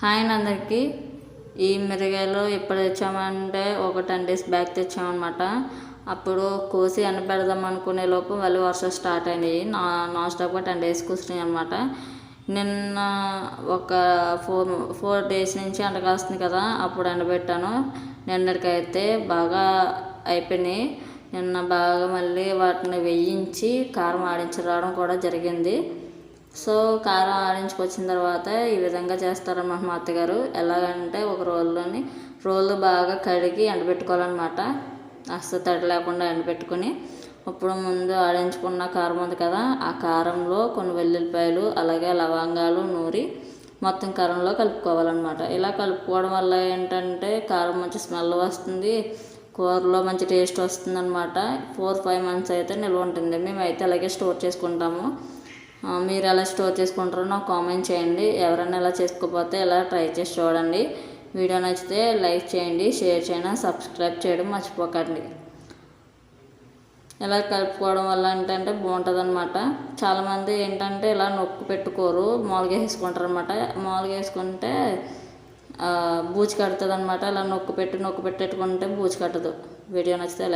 Hi అండి అందరికీ ఈ మిరగాయలు ఎప్పుడు తెచ్చామంటే ఒక టెన్ డేస్ బ్యాక్ తెచ్చామన్నమాట. అప్పుడు కోసి పెడదాం అనుకునే లోపు మళ్ళీ వర్షం స్టార్ట్ అయినాయి నా నాన్ స్టాప్గా టెన్ డేస్ కూర్చున్నాయి అనమాట నిన్న ఒక ఫోర్ ఫోర్ డేస్ నుంచి ఎండ కాస్తుంది కదా అప్పుడు ఎండబెట్టాను. నిన్నటికైతే బాగా అయిపోయినాయి. నిన్న బాగా మళ్ళీ వాటిని వేయించి కారం ఆడించడం కూడా జరిగింది. సో కారం ఆడించుకొచ్చిన తర్వాత ఈ విధంగా చేస్తారన్నమాట మా అత్తగారు? ఎలాగంటే ఒక రోజులోని రోజులు బాగా కడిగి ఎండబెట్టుకోవాలన్నమాట. అస్సలు తడి లేకుండా ఎండబెట్టుకొని ఇప్పుడు ముందు ఆడించుకున్న కారం ఉంది కదా ఆ కారంలో కొన్ని వెల్లుల్లిపాయలు అలాగే లవంగాలు నూరి మొత్తం కారంలో కలుపుకోవాలన్నమాట. ఇలా కలుపుకోవడం వల్ల ఏంటంటే కారం మంచి స్మెల్ వస్తుంది కూరలో మంచి టేస్ట్ వస్తుందన్నమాట. ఫోర్ ఫైవ్ మంత్స్ అయితే నిల్వ ఉంటుంది. మేమైతే అలాగే స్టోర్ చేసుకుంటాము. మీరు ఎలా స్టోర్ చేసుకుంటారో నాకు కామెంట్ చేయండి. ఎవరైనా ఎలా చేసుకోకపోతే ఎలా ట్రై చేసి చూడండి. వీడియో నచ్చితే లైక్ చేయండి షేర్ చేయండి సబ్స్క్రైబ్ చేయడం మర్చిపోకండి. ఇలా కలుపుకోవడం వల్ల ఏంటంటే బాగుంటుంది అనమాట చాలామంది ఏంటంటే ఇలా నొక్కు పెట్టుకోరు మామూలుగా వేసుకుంటారు అనమాట మామూలుగా వేసుకుంటే బూజు కడుతుంది అనమాట ఇలా నొక్కు పెట్టి నొక్కు పెట్టేట్టుకుంటే బూజు కట్టదు. వీడియో నచ్చితే